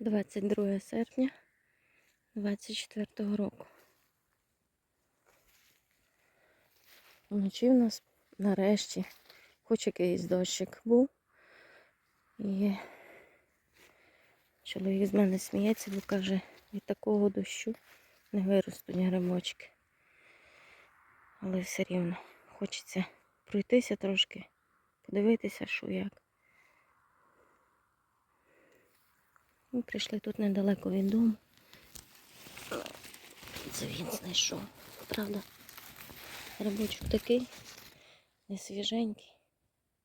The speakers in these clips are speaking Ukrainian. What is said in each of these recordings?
22 серпня 24 року. Вночі в нас нарешті хоч якийсь дощик був. І чоловік з мене сміється, бо каже, від такого дощу не виростуть грибочки. Але все рівно хочеться пройтися трошки, подивитися, що як. Ми прийшли тут недалеко від дому. Це він знайшов. Правда, грибочок такий, не свіженький,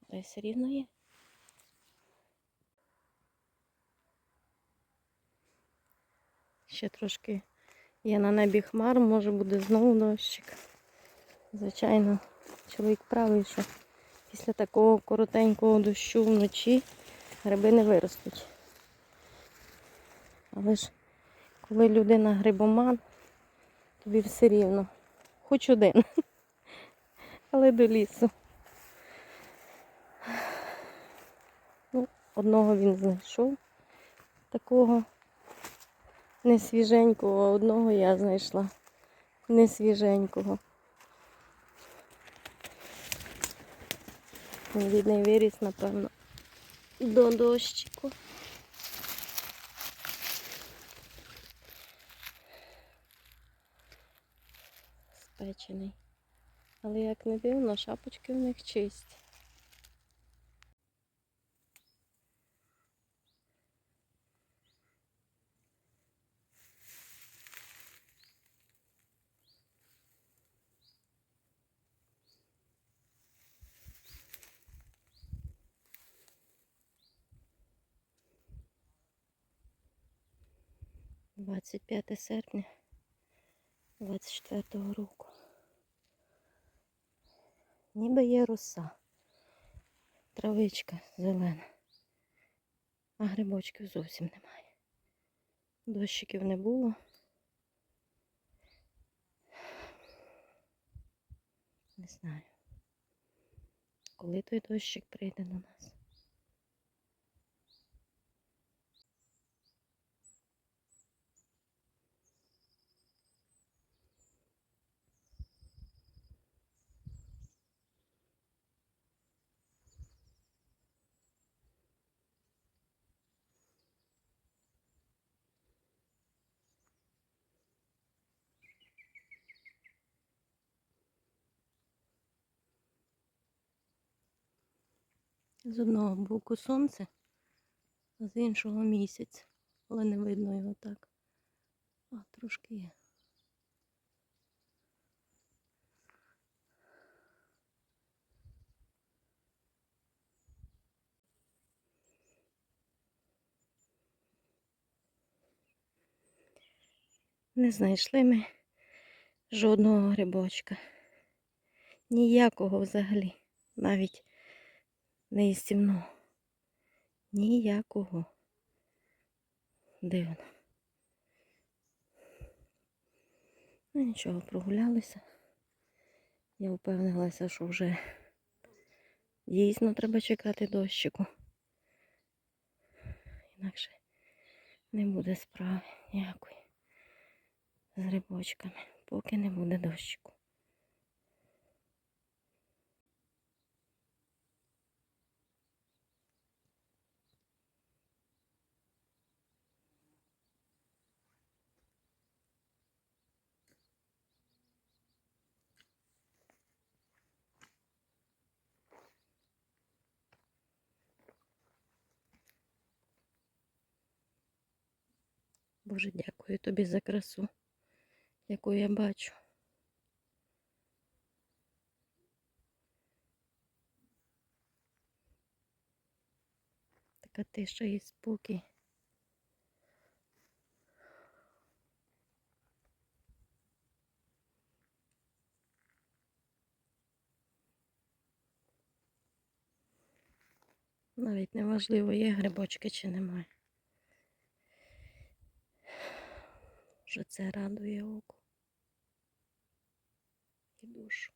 але все рівно є. Ще трошки є на небі хмар, може буде знову дощик. Звичайно, чоловік правий, що після такого коротенького дощу вночі гриби не виростуть. Але ж коли людина грибоман, тобі все рівно. Хоч один. Але до лісу. Ну, одного він знайшов. Такого не свіженького, а одного я знайшла. Не свіженького. Він Бідний виріс, напевно, до дощику. Спечений. Але як не дивно, шапочки в них чисті. Двадцять п'яте серпня 24-го року. Ніби є роса, травичка зелена, а грибочків зовсім немає. Дощиків не було. Не знаю, коли той дощик прийде до нас. З одного боку сонце, а з іншого місяць, але не видно його так. А, трошки є. Не знайшли ми жодного грибочка. Ніякого взагалі. Навіть не істівного. Ніякого. Дивно. Ну нічого, прогулялися. Я впевнилася, що вже дійсно треба чекати дощику. Інакше не буде справи ніякої з грибочками, поки не буде дощику. Боже, дякую тобі за красу, яку я бачу. Така тиша і спокій. Навіть не важливо, є грибочки чи немає. Вже це радує око і душу.